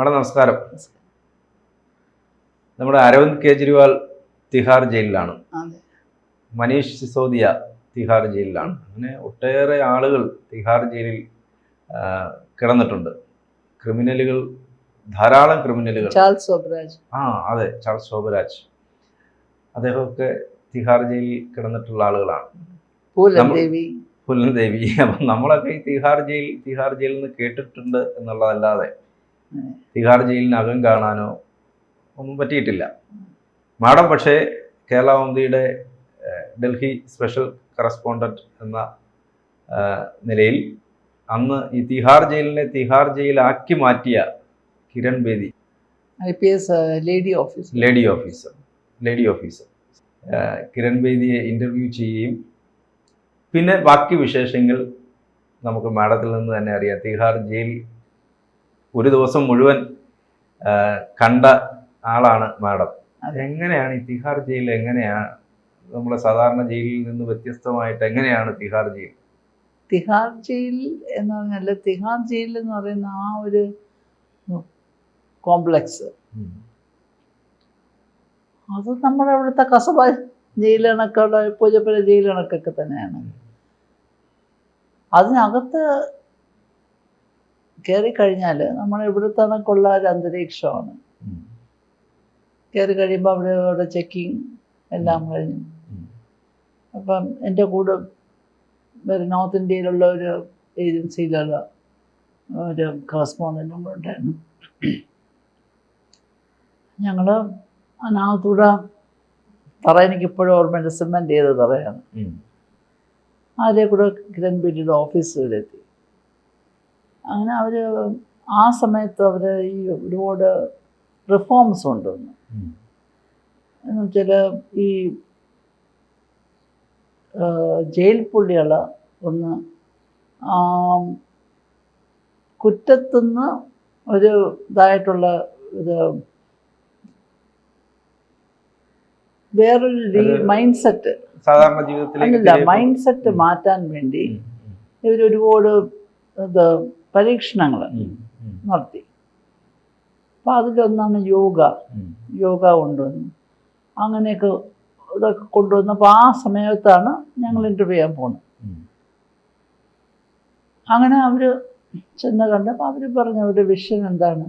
Madam നമസ്കാരം. നമ്മുടെ അരവിന്ദ് കേജ്രിവാൾ തിഹാർ ജയിലിലാണ്. മനീഷ് സിസോദിയ തിഹാർ ജയിലിലാണ്. അങ്ങനെ ഒട്ടേറെ ആളുകൾ തിഹാർ ജയിലിൽ കിടന്നിട്ടുണ്ട്. ക്രിമിനലുകൾ ധാരാളം ക്രിമിനലുകൾ. ചാൾസ് സോബ്രാജ് ആ അതെ ചാൾസ് ശോഭരാജ് അദ്ദേഹമൊക്കെ തിഹാർ ജയിലിൽ കിടന്നിട്ടുള്ള ആളുകളാണ്. പുല്ലൻ ദേവി. അപ്പം നമ്മളൊക്കെ ഈ തിഹാർ ജയിൽ തിഹാർ ജയിലിൽ നിന്ന് കേട്ടിട്ടുണ്ട് എന്നുള്ളതല്ലാതെ. തിഹാർ ജയിലിനകം കാണാനോ ഒന്നും പറ്റിയിട്ടില്ല. മാഡം പക്ഷേ കേരള മന്ത്രിയുടെ ഡൽഹി സ്പെഷ്യൽ കറസ്പോണ്ടന്റ് എന്ന നിലയിൽ അന്ന് ഈ തിഹാർ ജയിലിനെ തിഹാർ ജയിലാക്കി മാറ്റിയ Kiran Bedi. I P S lady officer. Lady officer lady officer. Kiran ബേദിയെ interview ചെയ്യുകയും പിന്നെ ബാക്കി വിശേഷങ്ങൾ നമുക്ക് മാഡത്തിൽ നിന്ന് തന്നെ അറിയാം. തിഹാർ ജയിൽ ഒരു ദിവസം മുഴുവൻ കണ്ട ആളാണ് മാഡം. അതെങ്ങനെയാണ് ഈ തിഹാർ ജയിൽ എങ്ങനെയാണ് നമ്മളെ സാധാരണ ജയിലിൽ നിന്ന് വ്യത്യസ്തമായിട്ട് എങ്ങനെയാണ് തിഹാർ ജയിൽ? തിഹാർ ജയിൽ എന്ന് പറഞ്ഞാൽ തിഹാർ ജയിൽ എന്ന് പറയുന്ന ആ ഒരു കോംപ്ലക്സ്. അത് നമ്മുടെ അവിടുത്തെ കസബ ജയിലണക്കുള്ള പൂജപ്പുര ജയിലണക്കൊക്കെ തന്നെയാണ്. അതിനകത്ത് കയറി കഴിഞ്ഞാൽ നമ്മൾ ഇവിടുത്തെ കണക്കുള്ള ഒരു അന്തരീക്ഷമാണ്. കയറി കഴിയുമ്പോൾ അവിടെ അവിടെ ചെക്കിങ് എല്ലാം കഴിഞ്ഞു. അപ്പം എന്റെ കൂടെ ഒരു നോർത്ത് ഇന്ത്യയിലുള്ള ഒരു ഏജൻസിയിലുള്ള ഒരു കറസ്പോണ്ടന്റും കൂടെ ഉണ്ടായിരുന്നു. ഞങ്ങൾ അതിനകത്തൂടെ തറ എനിക്കിപ്പോഴും ഓർമ്മയുണ്ട് സിമെന്റ് ചെയ്ത് തറയാണ്. ആദ്യം കൂടെ കിരൺ വരെ ഓഫീസിലെത്തി. അങ്ങനെ അവർ ആ സമയത്ത് അവർ ഈ ഒരുപാട് റിഫോംസ് കൊണ്ടുവന്നു. എന്നുവെച്ചാൽ എന്ന് വെച്ചാൽ ഈ ജയിൽ പുള്ളികൾ ഒന്ന് കുറ്റത്തുനിന്ന് ഒരു ഇതായിട്ടുള്ള ഇത് വേറൊരു മൈൻഡ് സെറ്റ് സാധാരണ അല്ലല്ല മൈൻഡ് സെറ്റ് മാറ്റാൻ വേണ്ടി ഇവരൊരുപാട് ഉം. ഇവർ ഒരുപാട് ഇത് പരീക്ഷണങ്ങൾ. നടത്തി. അപ്പോൾ അതിലൊന്നാണ് യോഗ. യോഗ കൊണ്ടുവന്നു. അങ്ങനെയൊക്കെ ഇതൊക്കെ കൊണ്ടുവന്നപ്പോൾ ആ സമയത്താണ് ഞങ്ങൾ ഇന്റർവ്യൂ ചെയ്യാൻ പോകുന്നത് അങ്ങനെ അവർ ചെന്ന് കണ്ടപ്പോൾ അവർ പറഞ്ഞു അവരുടെ വിഷൻ എന്താണ്?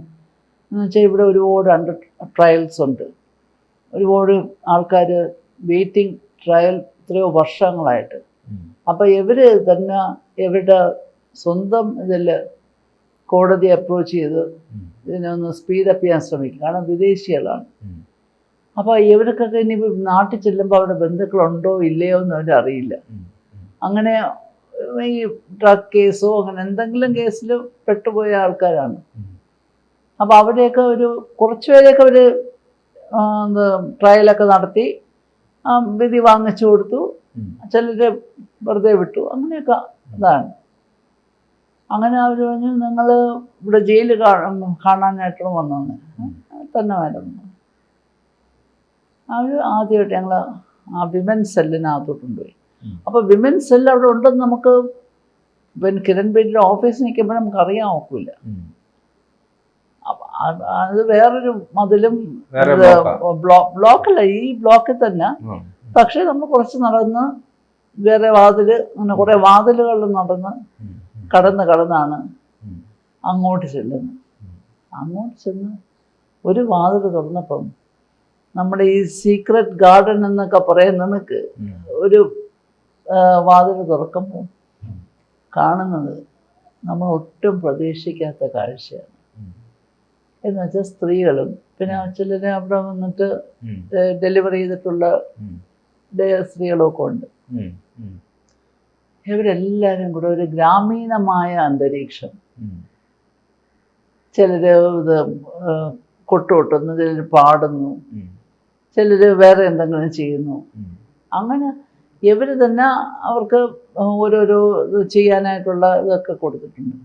എന്ന് വെച്ചാൽ ഇവിടെ ഒരുപാട് അണ്ടർ ട്രയൽസ് ഉണ്ട്. ഒരുപാട് ആൾക്കാർ വെയിറ്റിംഗ് ട്രയൽ എത്രയോ വർഷങ്ങളായിട്ട്. അപ്പോൾ ഇവർ തന്നെ ഇവരുടെ സ്വന്തം ഇതിൽ കോടതി അപ്രോച്ച് ചെയ്ത് ഇതിനൊന്ന് സ്പീഡപ്പ് ചെയ്യാൻ ശ്രമിക്കും. കാരണം വിദേശികളാണ്. അപ്പോൾ ഇവർക്കൊക്കെ ഇനി നാട്ടിൽ ചെല്ലുമ്പോൾ അവിടെ ബന്ധുക്കളുണ്ടോ ഇല്ലയോ എന്ന് അവർ അറിയില്ല. അങ്ങനെ ഈ ഡ്രഗ് കേസോ അങ്ങനെ എന്തെങ്കിലും കേസിൽ പെട്ടുപോയ ആൾക്കാരാണ്. അപ്പോൾ അവരെയൊക്കെ ഒരു കുറച്ച് പേരെയൊക്കെ അവർ ട്രയലൊക്കെ നടത്തി വിധി വാങ്ങിച്ചു കൊടുത്തു. ചിലരെ ചിലർ വെറുതെ വിട്ടു. അങ്ങനെയൊക്കെ ഇതാണ് അങ്ങനെ അവർ പറഞ്ഞു നിങ്ങൾ ഇവിടെ ജയിൽ കാണാനായിട്ടുള്ള വന്നതെന്ന് തന്നെ വരുന്നു. അവർ ആദ്യമായിട്ട് ഞങ്ങൾ ആ വിമൻ സെല്ലിനകത്തോട്ട് കൊണ്ടുപോയി. ഉം. അപ്പോൾ വിമൻ സെല്ല് അവിടെ ഉണ്ടെന്ന് നമുക്ക് പിന്നെ കിരൺ ബേഡിയുടെ ഓഫീസിൽ നിൽക്കുമ്പോൾ നമുക്ക് അറിയാൻ ഒക്കില്ല. അത് വേറൊരു മതിലും ബ്ലോക്കല്ല ഈ ബ്ലോക്കിൽ തന്നെ. പക്ഷെ നമ്മൾ കുറച്ച് നടന്ന് വേറെ വാതിൽ അങ്ങനെ കുറേ വാതിലുകളിൽ നടന്ന്. കടന്ന് കടന്നാണ് അങ്ങോട്ട് ചെല്ലുന്നത്. അങ്ങോട്ട് ചെന്ന് ഒരു വാതിൽ തുറന്നപ്പം നമ്മുടെ ഈ സീക്രട്ട് ഗാർഡൻ എന്നൊക്കെ പറയുന്ന കണക്ക് ഒരു വാതിൽ തുറക്കുമ്പോൾ കാണുന്നത് നമ്മൾ ഒട്ടും പ്രതീക്ഷിക്കാത്ത കാഴ്ചയാണ്. എന്നുവെച്ചാൽ എന്ന് വെച്ചാൽ സ്ത്രീകളും പിന്നെ ചിലരെ അവിടെ വന്നിട്ട്. ഡെലിവറി ചെയ്തിട്ടുള്ള സ്ത്രീകളൊക്കെ ഉണ്ട്. ഇവരെല്ലാവരും കൂടെ ഒരു ഗ്രാമീണമായ അന്തരീക്ഷം. ചിലര് ചിലർ ഇത് കൊട്ടുകൊട്ടുന്നു ചിലർ പാടുന്നു ചിലര് ചിലർ വേറെ എന്തെങ്കിലും ചെയ്യുന്നു. അങ്ങനെ ഇവർ തന്നെ അവർക്ക് ഓരോരോ ഇത് ചെയ്യാനായിട്ടുള്ള ഇതൊക്കെ കൊടുത്തിട്ടുണ്ട്.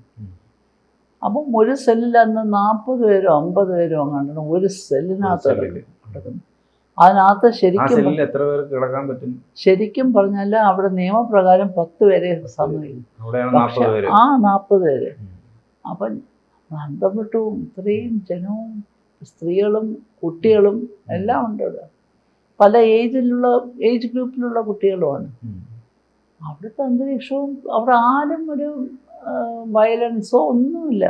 അപ്പം ഒരു സെല്ലിൽ അന്ന് നാൽപ്പത് പേരോ അമ്പത് പേരോ അങ്ങാണ്ടാണ് ഒരു സെല്ലിനകത്ത്. കിടക്കുന്നത് അതിനകത്ത് ശരിക്കും എത്ര പേർക്ക് കിടക്കാൻ പറ്റും? ശരിക്കും പറഞ്ഞാൽ അവിടെ നിയമപ്രകാരം പത്ത് പേരെ സമ്മതിക്കും പേര്. ആ നാൽപ്പത് പേര്. അപ്പൊ അപ്പം അന്തം വിട്ടു ഇത്രയും ജനവും സ്ത്രീകളും കുട്ടികളും എല്ലാം ഉണ്ട് ഇവിടെ പല ഏജിലുള്ള ഏജ് ഗ്രൂപ്പിലുള്ള കുട്ടികളുമാണ്. അവിടുത്തെ അന്തരീക്ഷവും അവിടെ ആരും ഒരു വയലൻസോ ഒന്നുമില്ല.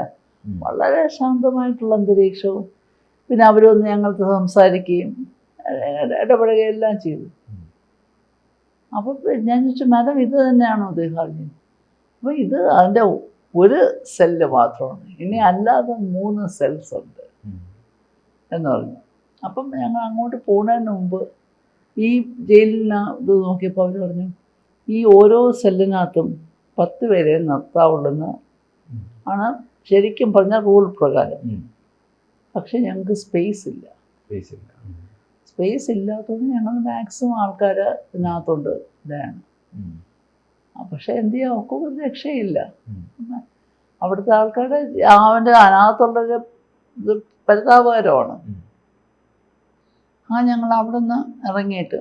വളരെ ശാന്തമായിട്ടുള്ള അന്തരീക്ഷവും. പിന്നെ അവരൊന്ന് ഞങ്ങൾക്ക് സംസാരിക്കുകയും ഇട- ഇടപെടുകയും എല്ലാം ചെയ്തു. അപ്പോൾ ഞാൻ ചോദിച്ചു മാഡം ഇത് തന്നെയാണോ അദ്ദേഹം അറിഞ്ഞത് അപ്പോൾ ഇത് അതിന്റെ ഒരു സെല്ല് മാത്രമാണ് ഇനി അല്ലാതെ മൂന്ന് സെൽസ് ഉണ്ട് എന്ന് പറഞ്ഞു അപ്പം ഞങ്ങൾ അങ്ങോട്ട് പോകുന്നതിന് മുമ്പ് ഈ ജയിലിന് ഇത് നോക്കിയപ്പോൾ അവർ പറഞ്ഞു ഈ ഓരോ സെല്ലിനകത്തും പത്ത് പേരെ നിർത്താവുള്ളെന്ന്. ആണ് ശരിക്കും പറഞ്ഞ റൂൾ പ്രകാരം പക്ഷെ പക്ഷേ ഞങ്ങൾക്ക് സ്പേസ് ഇല്ല സ്പേസ് ഇല്ല. സ്പേസ് ഇല്ലാത്തതുകൊണ്ട് ഞങ്ങൾ മാക്സിമം ആൾക്കാർ ഇതിനകത്തുണ്ട്. ഇതാണ്. പക്ഷെ എന്ത് ചെയ്യാം? ഒക്കെ ഒരു രക്ഷയില്ല. അവിടുത്തെ ആൾക്കാരുടെ അവന്റെ അതിനകത്തുള്ളൊരു ഇത് പരിതാപകരമാണ്. ആ ഞങ്ങൾ അവിടെ നിന്ന് ഇറങ്ങിയിട്ട്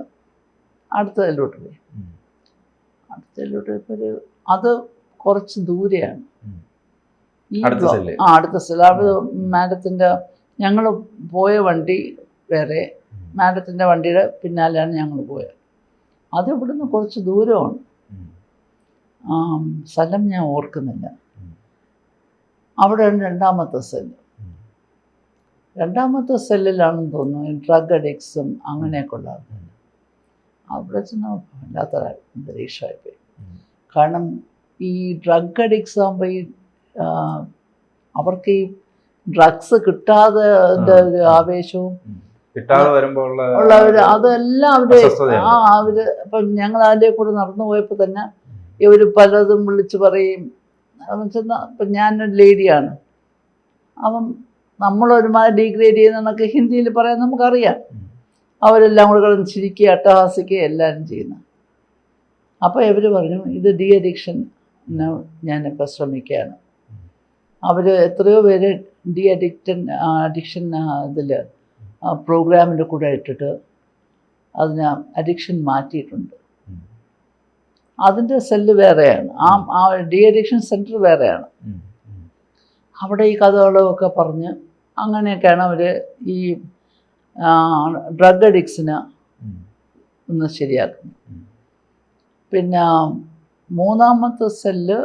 അടുത്തതിലോട്ട് പോയി. അടുത്തതിലോട്ട് ഒരു അത് കുറച്ച് ദൂരെയാണ്. ഈ ആ അടുത്ത സ്ഥലം അവിടെ മാഡത്തിന്റെ ഞങ്ങൾ പോയ വണ്ടി വേറെ. മാഡത്തിന്റെ വണ്ടിയുടെ പിന്നാലെയാണ് ഞങ്ങൾ പോയത്. അത് ഇവിടുന്ന് കുറച്ച് ദൂരമാണ്. സ്ഥലം ഞാൻ ഓർക്കുന്നില്ല. അവിടെ അവിടെയാണ് രണ്ടാമത്തെ സെല്ല്. രണ്ടാമത്തെ സെല്ലിലാണെന്ന് തോന്നുന്നു. ഡ്രഗ് അഡിക്സും അങ്ങനെയൊക്കെ ഉള്ള ആൾക്കാർ അവിടെ ചെന്ന് വല്ലാത്ത അന്തരീക്ഷമായിപ്പോയി. പോയി കാരണം ഈ ഡ്രഗ് അഡിക്സ് ആകുമ്പോൾ ഈ അവർക്ക് ഈ ഡ്രഗ്സ് കിട്ടാതെ. ആവേശവും. കിട്ടാതെ വരുമ്പോൾ ഉള്ള ഉള്ളവർ അതെല്ലാം അവർ ആ അവർ ഇപ്പം ഞങ്ങൾ അതിന്റെ കൂടെ നടന്നു പോയപ്പോൾ തന്നെ ഇവർ പലതും വിളിച്ചു പറയും. ഇപ്പം ഞാനൊരു ലേഡിയാണ്. അപ്പം നമ്മളൊരുമാതിരി ഡീഗ്രേഡ് ചെയ്യുന്നതൊക്കെ ഹിന്ദിയിൽ പറയാൻ നമുക്കറിയാം. അവരെല്ലാം കൂടെ കിടന്ന് ചിരിക്കുക അട്ടഹാസിക്കുക എല്ലാവരും ചെയ്യുന്നു അപ്പോൾ ഇവർ പറഞ്ഞു ഇത് ഡി അഡിക്ഷൻ ഞാനിപ്പോൾ ശ്രമിക്കുകയാണ്. അവർ എത്രയോ പേര് ഡി അഡിക്റ്റൻ അഡിക്ഷൻ ഇതിൽ പ്രോഗ്രാമിന്റെ കൂടെ ഇട്ടിട്ട് അതിന് അഡിക്ഷൻ മാറ്റിയിട്ടുണ്ട്. അതിന്റെ സെല്ല് വേറെയാണ്. ആ ആ ഡി അഡിക്ഷൻ സെന്റർ വേറെയാണ്. അവിടെ ഈ കഥകളൊക്കെ പറഞ്ഞ് അങ്ങനെയൊക്കെയാണ് അവർ ഈ ഡ്രഗ് അഡിക്സിന് ഒന്ന് ശരിയാക്കുന്നത്. പിന്നെ മൂന്നാമത്തെ സെല്ല്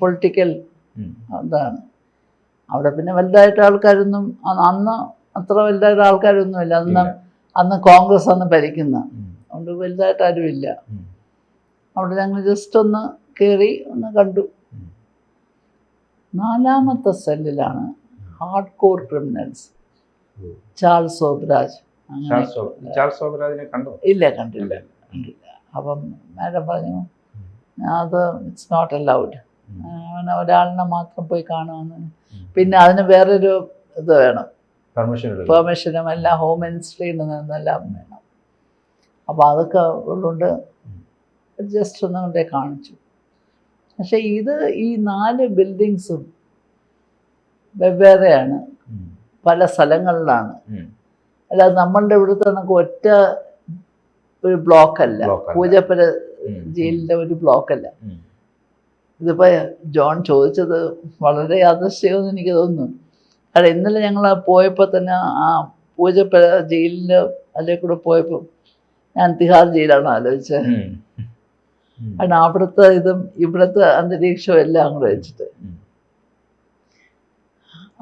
പൊളിറ്റിക്കൽ അതാണ് അവിടെ പിന്നെ വലുതായിട്ട് ആൾക്കാരൊന്നും അന്ന് അത്ര വലുതായിട്ട് ആൾക്കാരൊന്നുമില്ല. അന്ന് ഇല്ല. അന്ന് കോൺഗ്രസ് അന്ന് ഭരിക്കുന്ന. അതുകൊണ്ട് വലുതായിട്ട് ആരുമില്ല. അവിടെ ഞങ്ങൾ ജസ്റ്റ് ഒന്ന് കയറി ഒന്ന് കണ്ടു. നാലാമത്തെ സെല്ലിലാണ് hard core criminals. Charles Sobhraj ഇല്ല കണ്ടില്ല അപ്പം മാഡം പറഞ്ഞു അത് ഇറ്റ്സ് നോട്ട് അലൗഡ്. അങ്ങനെ ഒരാളിനെ മാത്രം പോയി കാണുമെന്ന്. പിന്നെ അതിന് വേറൊരു ഇത് വേണം പെർമിഷനും എല്ലാം ഹോം മിനിസ്ട്രിയിൽ നിന്നെല്ലാം വേണം അപ്പോൾ അതൊക്കെ ഉള്ളതുകൊണ്ട് ജസ്റ്റ് ഒന്ന് കൊണ്ടേ കാണിച്ചു പക്ഷെ ഇത് ഈ നാല് ബിൽഡിങ്സും വെവ്വേറെയാണ്. പല സ്ഥലങ്ങളിലാണ്. അല്ലാതെ നമ്മളുടെ ഇവിടുത്തെ നമുക്ക് ഒറ്റ ഒരു ബ്ലോക്കല്ല. പൂജപ്പുര. ജയിലിന്റെ ഒരു ബ്ലോക്കല്ല. ഇതിപ്പോൾ ജോൺ ചോദിച്ചത് വളരെ യാദൃശ്യമെന്ന് എനിക്ക് തോന്നുന്നു. കാരണം ഇന്നലെ ഞങ്ങൾ പോയപ്പോൾ തന്നെ ആ പൂജപ്പുര ജയിലിന്റെ അതിലെ കൂടെ പോയപ്പോൾ ഞാൻ തിഹാർ ജയിലാണ് ആലോചിച്ചത്. കാരണം അവിടുത്തെ ഇതും ഇവിടുത്തെ അന്തരീക്ഷവും എല്ലാം അങ്ങ് വെച്ചിട്ട്.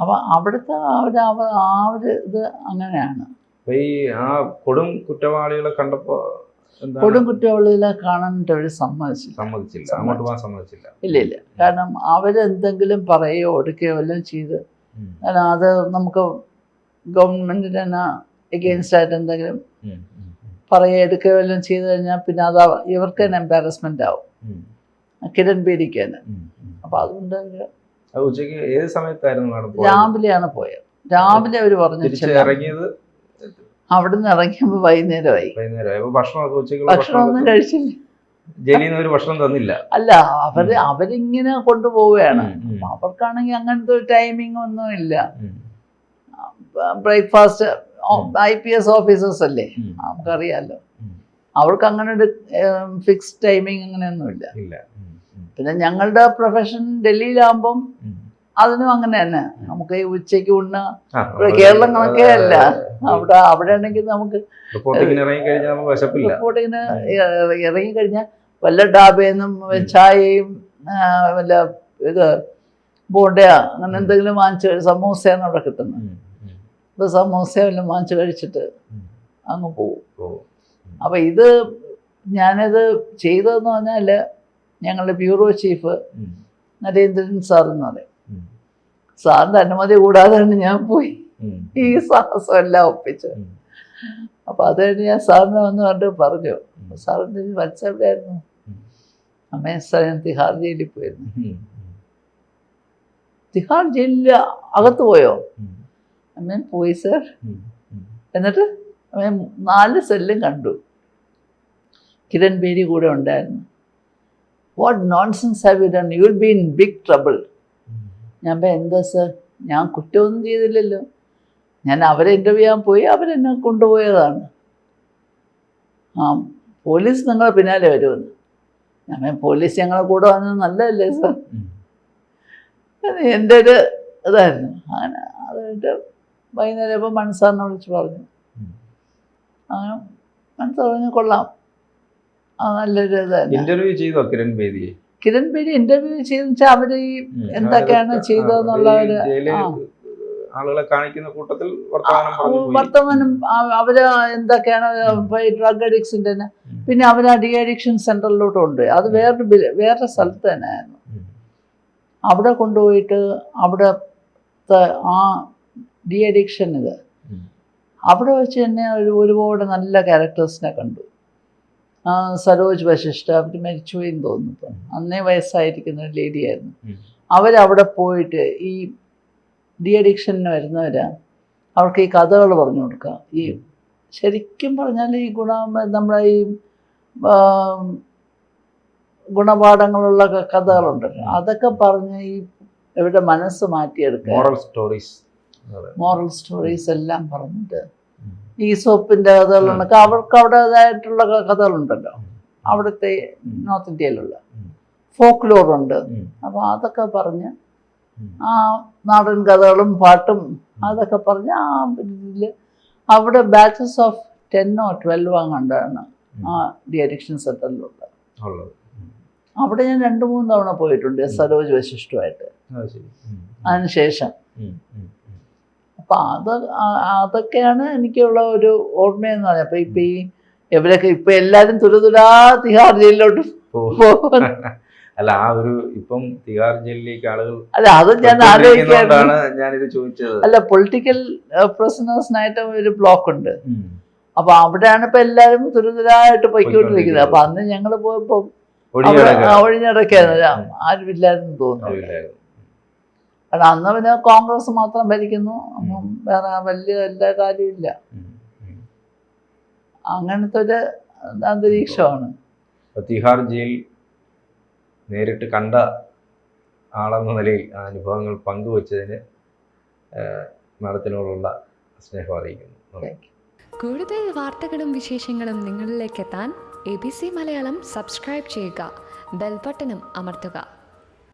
അപ്പൊ അവിടുത്തെ ആ ഒരു ആ ഒരു ഇത് അങ്ങനെയാണ്. ഈ ആ കൊടും കുറ്റവാളികളെ കണ്ടപ്പോ എന്താണ്? കൊടും കുറ്റവാളികളെ കാണാനായിട്ട് അവർ സമ്മതിച്ചില്ല. സമ്മതിച്ചില്ല. അങ്ങോട്ട് പോകാൻ സമ്മതിച്ചില്ല. ഇല്ല ഇല്ല. കാരണം അവരെന്തെങ്കിലും പറയുകയോ എടുക്കുകയോ എല്ലാം ചെയ്ത് അത് നമുക്ക് ഗവൺമെന്റിന് തന്നെ എഗെയിൻസ്റ്റ് ആയിട്ട് എന്തെങ്കിലും പറയുക. എടുക്കുകയോ എല്ലാം ചെയ്ത് കഴിഞ്ഞാൽ പിന്നെ അത് ഇവർക്ക് തന്നെ എംബാരസ്മെന്റ് ആവും. കിരൺ ബേദിക്ക് തന്നെ. അപ്പോൾ അതുകൊണ്ട് അവർ ഉച്ചയ്ക്ക് ഏത് സമയത്തായിരുന്നു രാവിലെയാണ് പോയത്. രാവിലെ അവർ പറഞ്ഞു തിരിച്ച് അവിടുന്ന് ഇറങ്ങിയപ്പോൾ വൈകുന്നേരമായി. ഭക്ഷണമൊന്നും കഴിച്ചില്ല. ജയിലിൽ ഒരു ഭക്ഷണം തന്നില്ല. അല്ല അവർ അവരിങ്ങനെ കൊണ്ടുപോവുകയാണ്. അവർക്കാണെങ്കിൽ അങ്ങനത്തെ ഒരു ടൈമിംഗ് ഒന്നും ഇല്ല. Breakfast I P S officers അല്ലേ. നമുക്കറിയാലോ. അവർക്ക് അങ്ങനെ ഒരു ഫിക്സ്ഡ് ടൈമിംഗ് അങ്ങനെയൊന്നുമില്ല. പിന്നെ ഞങ്ങളുടെ പ്രൊഫഷൻ ഡൽഹിയിലാകുമ്പം. അതിനും അങ്ങനെ തന്നെ. നമുക്ക് ഈ ഉച്ചയ്ക്ക് ഉണ്ണ. ഇവിടെ കേരളം കണക്കേ അല്ല. അവിടെ അവിടെ ആണെങ്കിൽ നമുക്ക് റിപ്പോർട്ടിങ്ങിന് ഇറങ്ങി കഴിഞ്ഞാൽ വല്ല ഡാബേന്നും ചായയും വല്ല ഇത് ബോണ്ടയാ അങ്ങനെ എന്തെങ്കിലും വാങ്ങിച്ച് സമൂസയാണ് അവിടെ കിട്ടുന്നത്. ഇപ്പൊ സമൂസ വല്ലതും വാങ്ങിച്ച് കഴിച്ചിട്ട് അങ്ങ് പോകും ഓ, അപ്പൊ ഇത് ഞാനിത് ചെയ്തതെന്ന് പറഞ്ഞാൽ ഞങ്ങളുടെ ബ്യൂറോ ചീഫ് നരേന്ദ്രൻ സാർ എന്ന് പറയും. സാറിന്റെ അനുമതി കൂടാതെയാണ് ഞാൻ പോയി. ഈ സാഹസം എല്ലാം ഒപ്പിച്ചു. അപ്പൊ അത് കഴിഞ്ഞ് ഞാൻ സാറിനെ വന്ന് കണ്ട് പറഞ്ഞു ഉം. സാറിന്റെ മനസ്സെവിടെയായിരുന്നു അമ്മയെ അമ്മേ സാർ ഞാൻ തിഹാർ ജയിലിൽ പോയിരുന്നു തിഹാർ ജയിലിൽ അകത്ത് പോയോ? അമ്മേൻ പോയി സാർ. എന്നിട്ട് അവൻ നാല് സെല്ലും കണ്ടു. കിരൺ ബേരി കൂടെ ഉണ്ടായിരുന്നു. What nonsense have you done? You will be in big trouble. ഞാൻ പറയാം എന്താ സർ ഞാൻ കുറ്റമൊന്നും ചെയ്തില്ലല്ലോ. ഞാൻ അവരെ ഇന്റർവ്യൂ ചെയ്യാൻ പോയി അവരെന്നെ കൊണ്ടുപോയതാണ്. ആ പോലീസ് നിങ്ങളെ പിന്നാലെ വരുമെന്ന്. ഞാൻ പോലീസ് ഞങ്ങളെ കൂടെ വന്നത് നല്ലതല്ലേ സർ എന്റെ ഒരു ഇതായിരുന്നു. അങ്ങനെ അതായിട്ട് വൈകുന്നേരം ഇപ്പോൾ മൺസാറിനെ വിളിച്ച് പറഞ്ഞു. അങ്ങനെ പറഞ്ഞു കൊള്ളാം. ആ നല്ലൊരു ഇതായിരുന്നു. ഇന്റർവ്യൂ ചെയ്തോ കിരൺ ബേദിയെ? കിരൺ ഇന്റർവ്യൂ ചെയ്തെന്ന് വെച്ചാൽ അവർ ഈ എന്തൊക്കെയാണ് ചെയ്തതെന്നുള്ള ഒരു ആളുകളെ കാണിക്കുന്ന കൂട്ടത്തിൽ വർത്തമാനം അവർ എന്തൊക്കെയാണ് ഡ്രഗ് അഡിക്ഷന്റെ തന്നെ. പിന്നെ അവർ ആ ഡി അഡിക്ഷൻ സെന്ററിലോട്ട് ഉണ്ട് അത് വേറൊരു വേറെ വേറൊരു സ്ഥലത്ത് തന്നെയായിരുന്നു. ആയിരുന്നു അവിടെ കൊണ്ടുപോയിട്ട് അവിടെ ആ ഡി അഡിക്ഷൻ ഇത്. അവിടെ വെച്ച് തന്നെ ഒരു ഒരുപാട് നല്ല ക്യാരക്ടേഴ്സിനെ കണ്ടു. സരോജ് വശിഷ്ഠ അവർ മരിച്ചുപോയെന്ന് തോന്നുന്നു ഇപ്പം. അന്നേ വയസ്സായിരിക്കുന്ന ഒരു ലേഡിയായിരുന്നു. അവരവിടെ പോയിട്ട് ഈ ഡി അഡിക്ഷന് വരുന്നവരാ അവർക്ക് ഈ കഥകൾ പറഞ്ഞു കൊടുക്കുക. ഈ ശരിക്കും പറഞ്ഞാൽ ഈ ഗുണ നമ്മുടെ ഈ ഗുണപാഠങ്ങളുള്ള കഥകളുണ്ടല്ലോ. അതൊക്കെ പറഞ്ഞ് ഈ ഇവരുടെ മനസ്സ് മാറ്റിയെടുക്കുക. മോറൽ സ്റ്റോറീസ് മോറൽ സ്റ്റോറീസ് എല്ലാം പറഞ്ഞിട്ട് ഈ സോപ്പിന്റെ കഥകളുണ്ടൊക്കെ അവർക്ക് അവിടേതായിട്ടുള്ള ക- കഥകളുണ്ടല്ലോ. അവിടുത്തെ നോർത്ത് ഇന്ത്യയിലുള്ള. ഫോക്ക് ലോറുണ്ട് അപ്പോൾ അതൊക്കെ പറഞ്ഞ് ആ നാടൻ കഥകളും പാട്ടും അതൊക്കെ പറഞ്ഞ് ആ ഇതിൽ അവിടെ ബാച്ചസ് ഓഫ് ടെന്നോ ട്വൽവോ അങ്ങാണ്ടാണ് ആ ഡി അഡിക്ഷൻ സെന്ററിലുള്ളത് ഉള്ളത്. അവിടെ ഞാൻ രണ്ട് മൂന്ന് തവണ പോയിട്ടുണ്ട് സരോജ് വശിഷ്ഠമായിട്ട് അത് അതിനുശേഷം. അപ്പം അത് അതൊക്കെയാണ് എനിക്കുള്ള ഒരു ഓർമ്മയെന്ന് പറഞ്ഞത് അപ്പം ഇപ്പം ഈ ഇവരൊക്കെ ഇപ്പം എല്ലാവരും തുരുതുരാ തിഹാർ ജയിലിലോട്ട്. പോകും അല്ല ആ ഒരു ഇപ്പം തിഹാർ ജയിലിലേക്ക് ആളുകൾ അല്ല അത് ഞാൻ ആലോചിക്കാണ് ഞാനിത് ചോദിച്ചത്. അല്ല പൊളിറ്റിക്കൽ പ്രസിനേഴ്സിനായിട്ട് ഒരു ബ്ലോക്ക് ഉണ്ട്. അപ്പൊ അവിടെയാണ് ഇപ്പൊ എല്ലാരും തുരുതുരായിട്ട് പൊയ്ക്കൊണ്ടിരിക്കുന്നത്. അപ്പൊ അന്ന് ഞങ്ങൾ പോയപ്പോ ഒഴിഞ്ഞടക്കായിരുന്നു. ആരുമില്ലായിരുന്നു തോന്നുന്നു. കാരണം അന്ന് പിന്നെ കോൺഗ്രസ് മാത്രം ഭരിക്കുന്നു. അപ്പം വേറെ വലിയ എല്ലാ കാര്യമില്ല. അങ്ങനത്തെ ഒരു അന്തരീക്ഷമാണ്. തിഹാർ ജയിൽ നേരിട്ട് കണ്ട ആളെന്ന നിലയിൽ ആ അനുഭവങ്ങൾ പങ്കുവച്ചതിന് മാഡത്തിനോടുള്ള സ്നേഹം അറിയിക്കുന്നു. കൂടുതൽ വാർത്തകളും വിശേഷങ്ങളും നിങ്ങളിലേക്ക് എത്താൻ A B C Malayalam subscribe ചെയ്യുക. ബെൽബട്ടനും അമർത്തുക.